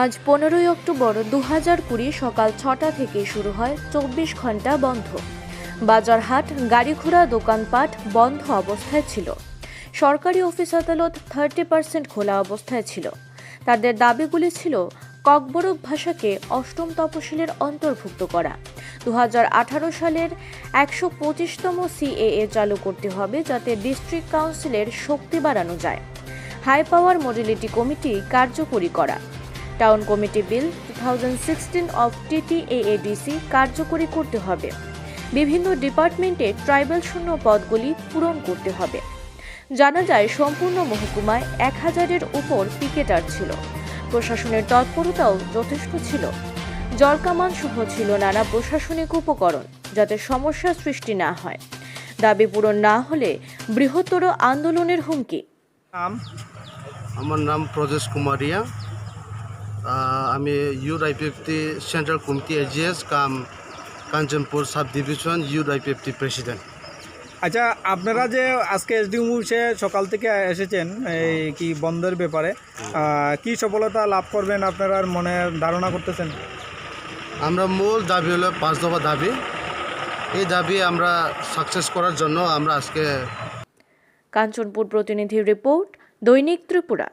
আজ পনেরোই অক্টোবর দু হাজার কুড়ি সকাল ছটা থেকে শুরু হয় চব্বিশ ঘণ্টা বন্ধ। বাজারহাট গাড়ি ঘোড়া দোকানপাট বন্ধ অবস্থায় ছিল। সরকারি অফিস আদালত থার্টি পার্সেন্ট খোলা অবস্থায় ছিল। তাদের দাবিগুলি ছিল ককবরক ভাষাকে অষ্টম তপশিলের অন্তর্ভুক্ত করা। দু হাজার আঠারো সালের একশো পঁচিশতম সিএএ চালু করতে হবে যাতে ডিস্ট্রিক্ট কাউন্সিলের শক্তি বাড়ানো যায়। হাই পাওয়ার মডেলিটি কমিটি কার্যকরী করা। Town committee bill two thousand sixteen of TTAADC কার্যকরী করতে হবে। বিভিন্ন ডিপার্টমেন্টে ট্রাইবাল শূন্য পদগুলি পূরণ করতে হবে। জানা যায়, সম্পূর্ণ মহকুমায় এক হাজারের উপর পিকেটার ছিল। প্রশাসনের তৎপরতাও যথেষ্ট ছিল। জলকামান সহ ছিল নানা প্রশাসনিক উপকরণ, যাতে সমস্যার সৃষ্টি না হয়। দাবি পূরণ না হলে বৃহত্তর আন্দোলনের হুমকি। আমার নাম প্রজেশ কুমারিয়া। আমি your IPFT central committee AGS cum Kanchanpur sub division your IPFT president আচ্ছা আপনারা যে আজকে এসডিএম অফিসে সকাল থেকে এসেছেন এই কি বন্ধের ব্যাপারে কি সফলতা লাভ করবেন আপনারা মনে ধারণা করতেছেন? আমরা মূল দাবি হলো পাঁচ দফা দাবি। এই দাবি আমরা সাকসেস করার জন্য আমরা আজকে কাঞ্চনপুর প্রতিনিধির রিপোর্ট দৈনিক ত্রিপুরা।